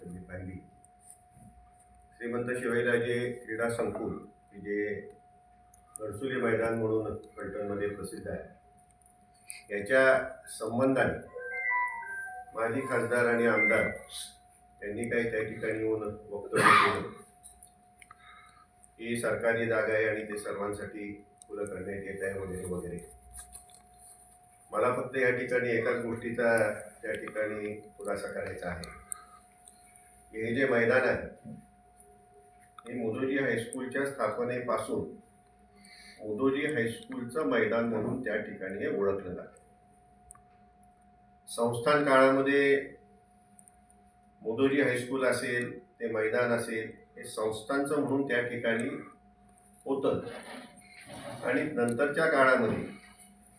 तर पाहिली. श्रीमंत शिवाजीराजे क्रीडा संकुल जे गडसुली मैदान म्हणून फलटणमध्ये प्रसिद्ध आहे. याच्या संबंधाने माजी खासदार आणि आमदार त्यांनी काही त्या ठिकाणी येऊन वक्तव्य केलं. ही सरकारी जागा आहे आणि ते सर्वांसाठी खुलं करण्यात येत आहे वगैरे वगैरे. मला फक्त या ठिकाणी एकाच गोष्टीचा त्या ठिकाणी खुलासा करायचा आहे. हे जे मैदान आहे हे मोदोजी हायस्कूलच्या स्थापनेपासून मोदोजी हायस्कूलचं मैदान म्हणून त्या ठिकाणी हे ओळखलं जातं. संस्थान काळामध्ये मोदोजी हायस्कूल असेल ते मैदान असेल हे संस्थांचं म्हणून त्या ठिकाणी होतं. आणि नंतरच्या काळामध्ये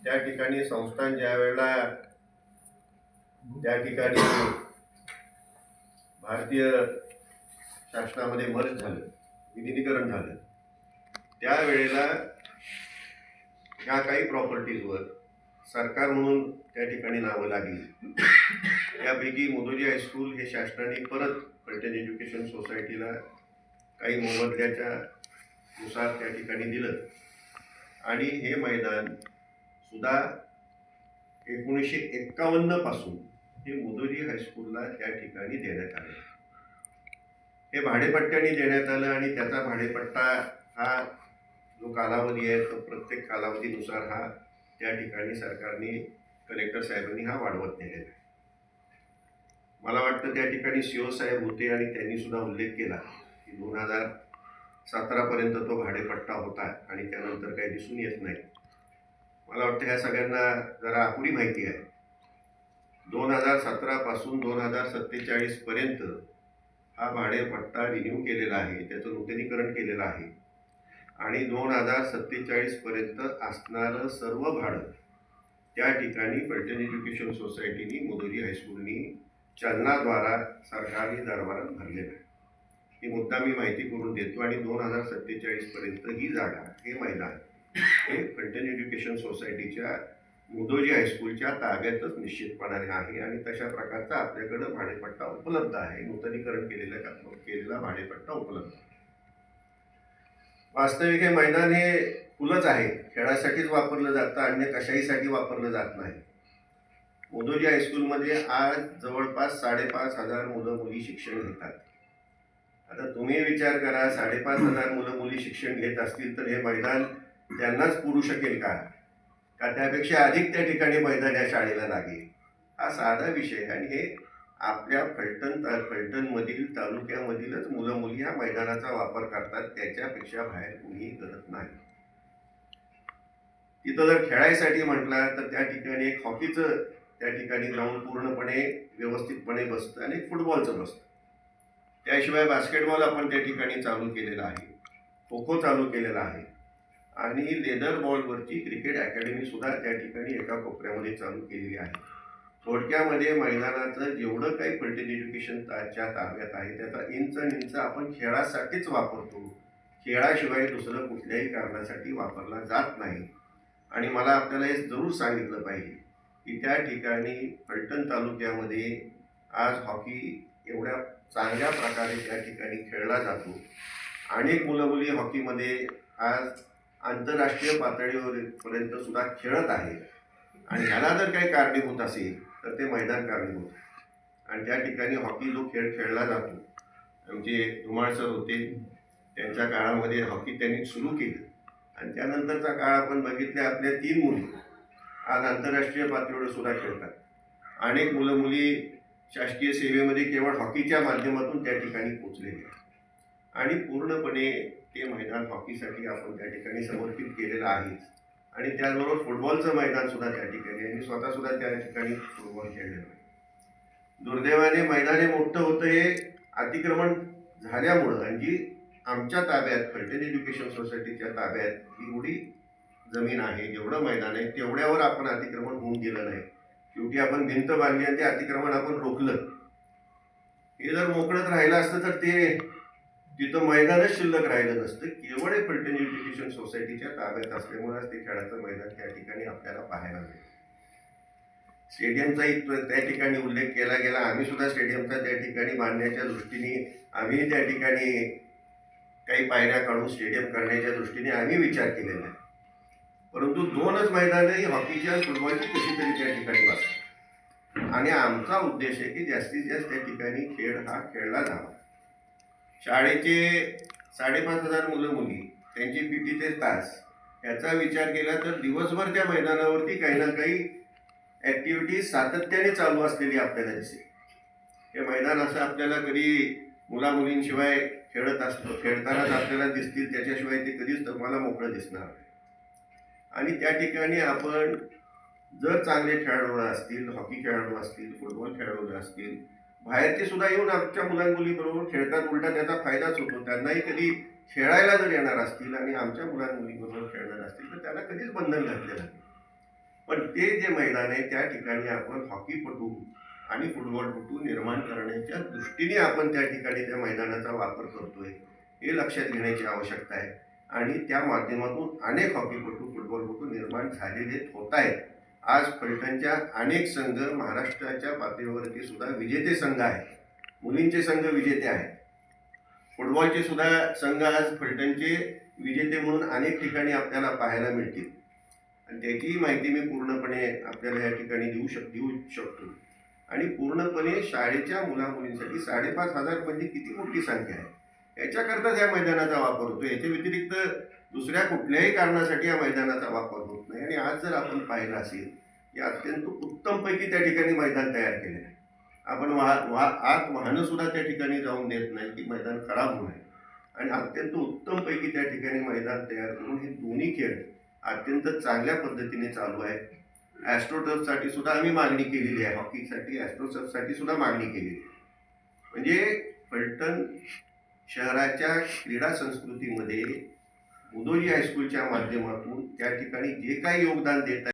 त्या ठिकाणी संस्थान ज्या वेळेला त्या ठिकाणी भारतीय शासनामध्ये मर्ज झालं विलिनीकरण झालं. त्यावेळेला ह्या काही प्रॉपर्टीजवर सरकार म्हणून त्या ठिकाणी नावं लागली. त्यापैकी मोदोजी हायस्कूल हे शासनाने परत फलटण एज्युकेशन सोसायटीला काही मोबदल्याच्या नुसार त्या ठिकाणी दिलं. आणि हे मैदान सुद्धा एकोणीसशे एक्कावन्नपासून हे मोदोजी हायस्कूलला त्या ठिकाणी देण्यात आले. हे भाडेपट्ट्याने देण्यात आलं आणि त्याचा भाडेपट्टा हा जो कालावधी आहे तो प्रत्येक कालावधीनुसार हा त्या ठिकाणी सरकारने कलेक्टर साहेबांनी हा वाढवत नेलेला आहे. मला वाटतं त्या ठिकाणी सीओ साहेब होते आणि त्यांनी सुद्धा उल्लेख केला की दोन हजार सतरापर्यंत तो भाडेपट्टा होता आणि त्यानंतर काही दिसून येत नाही. मला वाटतं ह्या सगळ्यांना जरा अपुरी माहिती आहे. दोन हजार सतरापासून दोन हजार सत्तेचाळीसपर्यंत हा भाडेपट्टा रिन्यू केलेला आहे. त्याचं नूतनीकरण केलेलं आहे. आणि दोन हजार सत्तेचाळीसपर्यंत असणारं सर्व भाडं त्या ठिकाणी पर्यटन एज्युकेशन सोसायटीनी मधुरी हायस्कूलनी चलनाद्वारा सरकारी दरबारात भरलेलं आहे. ही मुद्दा मी माहिती करून देतो. आणि दोन हजार सत्तेचाळीसपर्यंत ही जागा हे मैदान हे पर्यटन एज्युकेशन सोसायटीच्या मुदोजी हायस्कूलच्या ताब्यातच निश्चितपणाने आहे आणि तशा प्रकारचा आपल्याकडं भाडेपट्टा उपलब्ध आहे. नूतनीकरण केलेल्या केलेला भाडेपट्टा उपलब्ध आहे. वास्तविक हे मैदान हे फुलंच आहे. खेळासाठीच वापरलं जातं अन्य कशाहीसाठी वापरलं जात नाही. मुदोजी हायस्कूलमध्ये आज जवळपास साडेपाच हजार मुलं मुली शिक्षण घेतात. आता तुम्ही विचार करा साडेपाच हजार मुलं मुली शिक्षण घेत असतील तर हे मैदान त्यांनाच पुरू शकेल का? का त्यापेक्षा अधिक त्या ठिकाणी मैदान या शाळेला लागेल. हा साधा विषय आणि हे आपल्या फलटण ता फलटणमधील तालुक्यामधीलच मुलं मुली ह्या मैदानाचा वापर करतात. त्याच्यापेक्षा बाहेर कुणीही करत नाही. तिथं जर खेळायसाठी म्हटला तर त्या ठिकाणी एक हॉकीचं त्या ठिकाणी ग्राउंड पूर्णपणे व्यवस्थितपणे बसतं आणि फुटबॉलचं बसतं. त्याशिवाय बास्केटबॉल आपण त्या ठिकाणी चालू केलेला आहे. खो खो चालू केलेला आहे. आणि लेदर बॉलवरची क्रिकेट अकॅडमी सुद्धा त्या ठिकाणी एका कोपऱ्यामध्ये चालू केलेली आहे. थोडक्यामध्ये मैदानाचं जेवढं काही फलटण एज्युकेशन त्याच्या ताब्यात आहे त्याचा इंच आणि इंच आपण खेळासाठीच वापरतो. खेळाशिवाय दुसरं कुठल्याही कारणासाठी वापरला जात नाही. आणि मला आपल्याला हे जरूर सांगितलं पाहिजे की त्या ठिकाणी फलटण तालुक्यामध्ये आज हॉकी एवढ्या चांगल्या प्रकारे त्या ठिकाणी खेळला जातो. अनेक मुलं मुली हॉकीमध्ये आज आंतरराष्ट्रीय पातळीवर पर्यंत सुद्धा खेळत आहे. आणि ह्याला जर काही कारणीभूत असेल तर ते मैदान कारणीभूत आहे. आणि त्या ठिकाणी हॉकी जो खेळ खेळला जातो आमचे धुमाळ सर होते त्यांच्या काळामध्ये हॉकी त्यांनी सुरू केली. आणि त्यानंतरचा काळ आपण बघितले आपल्या तीन मुली. आज आंतरराष्ट्रीय पातळीवर सुद्धा खेळतात. अनेक मुलं मुली शासकीय सेवेमध्ये केवळ हॉकीच्या माध्यमातून त्या ठिकाणी पोचलेले आणि पूर्णपणे ते मैदान हॉकीसाठी आपण त्या ठिकाणी समर्पित केलेलं आहेच आणि त्याचबरोबर फुटबॉलचं मैदान सुद्धा त्या ठिकाणी आणि स्वतः सुद्धा त्या ठिकाणी फुटबॉल खेळलेलो आहे. दुर्दैवाने मैदान हे मोठं होतं हे अतिक्रमण झाल्यामुळं आणि जी आमच्या ताब्यात फलटण एज्युकेशन सोसायटीच्या ताब्यात एवढी जमीन आहे जेवढं मैदान आहे तेवढ्यावर आपण अतिक्रमण होऊन गेलं नाही. शेवटी आपण भिंत बांधली आणि ते अतिक्रमण आपण रोखलं. हे जर मोकळत राहिलं असतं तर ते तिथं मैदानच शिल्लक राहिलं नसतं. केवळ हे एज्युकेशन सोसायटीच्या ताब्यात असल्यामुळेच ते खेळाचं मैदान त्या ठिकाणी आपल्याला पाहायला मिळेल. स्टेडियमचाही त्या ठिकाणी उल्लेख केला गेला. आम्ही सुद्धा स्टेडियमचा त्या ठिकाणी बांधण्याच्या दृष्टीने आम्ही त्या ठिकाणी काही पायऱ्या काढून स्टेडियम करण्याच्या दृष्टीने आम्ही विचार केलेला आहे. परंतु दोनच मैदानं ही हॉकीची आणि फुटबॉलची कशी तरी त्या ठिकाणी बसतात. आणि आमचा उद्देश आहे की जास्तीत जास्त त्या ठिकाणी खेळ हा खेळला जावा. शाळेचे साडेपाच हजार मुलं मुली त्यांची पी टीचे तास. याचा विचार केला तर दिवसभर त्या मैदानावरती काही ना काही ॲक्टिव्हिटीज सातत्याने चालू असलेली आपल्याला दिसेल. हे मैदान असं आपल्याला कधी मुला मुलींशिवाय खेळत असतो खेळतानाच आपल्याला दिसतील त्याच्याशिवाय ते कधीच तुम्हाला मोकळं दिसणार नाही. आणि त्या ठिकाणी आपण जर चांगले खेळाडू असतील हॉकी खेळाडू असतील फुटबॉल खेळाडू असतील बाहेरचे सुद्धा येऊन आमच्या मुलांमुलीबरोबर खेळतात उलटा त्याचा फायदाच होतो त्यांनाही कधी खेळायला जर येणार असतील आणि आमच्या मुलांमुलीबरोबर खेळणार असतील तर त्यांना कधीच बंधन घातलेलं नाही. पण ते जे मैदान आहे त्या ठिकाणी आपण हॉकीपटू आणि फुटबॉलपटू निर्माण करण्याच्या दृष्टीने आपण त्या ठिकाणी त्या मैदानाचा वापर करतोय हे लक्षात घेण्याची आवश्यकता आहे. आणि त्या माध्यमातून अनेक हॉकीपटू फुटबॉलपटू निर्माण झालेले होत आहेत. आज फलटणच्या अनेक संघ महाराष्ट्राच्या पातळीवरती सुद्धा विजेते संघ आहेत. मुलींचे संघ विजेते आहेत. फुटबॉलचे सुद्धा संघ आज फलटणचे विजेते म्हणून अनेक ठिकाणी आपल्याला पाहायला मिळतील. आणि त्याची माहिती मी पूर्णपणे आपल्याला या ठिकाणी देऊ शक देऊ शकतो. आणि पूर्णपणे शाळेच्या मुलामुलींसाठी साडेपाच हजार म्हणजे किती मोठी संख्या आहे? याच्याकरताच या मैदानाचा वापर होतो. याच्या व्यतिरिक्त दुसऱ्या कुठल्याही कारणासाठी या मैदानाचा वापर होतो नाही आणि आज जर आपण पाहिलं असेल की अत्यंत उत्तमपैकी त्या ठिकाणी मैदान तयार केले आहे. आपण वाह वाह आत वाहनंसुद्धा त्या ठिकाणी जाऊन देत नाही की मैदान खराब होऊ नये. आणि अत्यंत उत्तमपैकी त्या ठिकाणी मैदान तयार करून हे दोन्ही खेळ अत्यंत चांगल्या पद्धतीने चालू आहे ॲस्ट्रोटर्फसाठी सुद्धा आम्ही मागणी केलेली आहे हॉकीसाठी ॲस्ट्रोटर्फसाठी सुद्धा मागणी केलेली आहे. म्हणजे फलटण शहराच्या क्रीडा संस्कृतीमध्ये उदोजी हायस्कूलच्या माध्यमातून त्या ठिकाणी जे काही योगदान देत आहे